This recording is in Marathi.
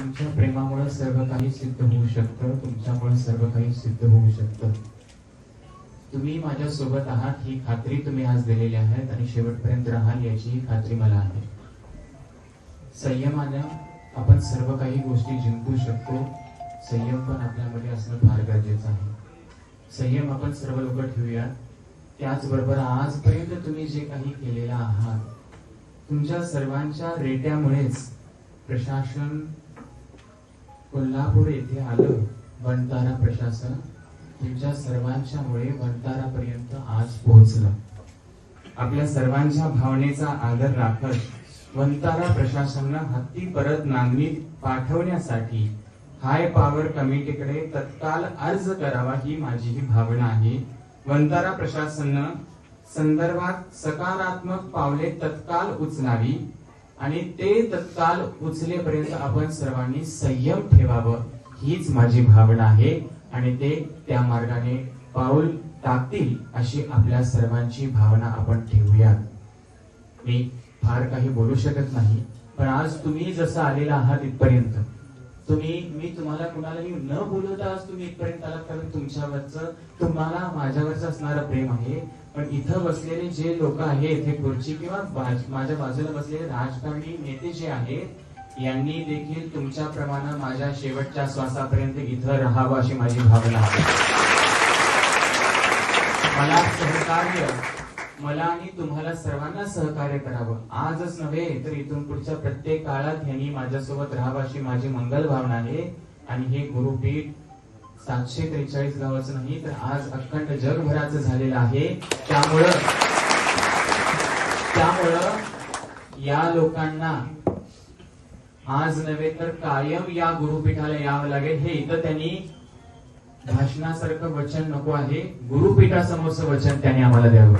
तुमच्या प्रेमामुळे सर्व काही सिद्ध होऊ शकतं तुमच्यामुळे सर्व काही सिद्ध होऊ शकतं. तुम्ही माझ्या सोबत आहात ही खात्री तुम्ही आज दिलेली आहेत आणि शेवटपर्यंत राहाल याची खात्री मला आहे. संयमाने आपण सर्व काही गोष्टी जिंकू शकतो. संयम पण आपल्यामध्ये असणं फार गरजेचं आहे. संयम आपण सर्व लोक ठेवूया त्याचबरोबर आजपर्यंत तुम्ही जे काही केलेलं आहात तुमच्या सर्वांच्या रेट्यामुळेच प्रशासन कोल्हापूर येथे आलं वंतारा प्रशासन तुमच्या सर्वांच्यामुळे आज पोहोचलं. आपल्या सर्वांच्या भावनेचा आदर राखत वंतारा प्रशासनानं हत्ती परत नांगणीत पाठवण्यासाठी हाय पॉवर कमिटीकडे तत्काल अर्ज करावा ही माझी ही भावना आहे. वंतारा प्रशासनानं संदर्भात सकारात्मक पावले तत्काल उचलावी. आणि ते तत्काल उचलेपर्यंत आपण सर्वांनी संयम ठेवावं. हीच माझी भावना आहे आणि ते त्या मार्गाने पाऊल टाकतील अशी आपल्या सर्वांची भावना आपण ठेवूयात. मी फार काही बोलू शकत नाही पण आज तुम्ही जसं आलेला आहात इथपर्यंत तुम्ही मी तुम्हाला कुणालाही न बोलवता आज तुम्ही इथपर्यंत आलात कारण तुमच्यावरचं तुम्हाला माझ्यावरचं असणारं प्रेम आहे. पण इथं बसलेले जे लोक आहेत हे खुर्ची किंवा माझ्या बाजूला बसलेले राजकारणी नेते जे आहेत यांनी देखील तुमच्या प्रमाणे माझ्या शेवटच्या श्वासापर्यंत इथं राहावं अशी माझी भावना आहे. मला सहकार्य मला आणि तुम्हाला सर्वांना सहकार्य करावं. आजच नव्हे तर इथून पुढच्या प्रत्येक काळात यांनी माझ्यासोबत राहावं अशी माझी मंगल भावना आहे. आणि हे गुरुपीठ सातशे त्रेचाळीस गावाचं नाही तर आज अखंड जगभराचं झालेलं आहे. त्यामुळं त्यामुळं या लोकांना आज नव्हे तर कायम या गुरुपीठाला यावं लागेल. हे इथं त्यांनी भाषणासारखं वचन नको आहे. गुरुपीठासमोरचं वचन त्यांनी आम्हाला द्यावं.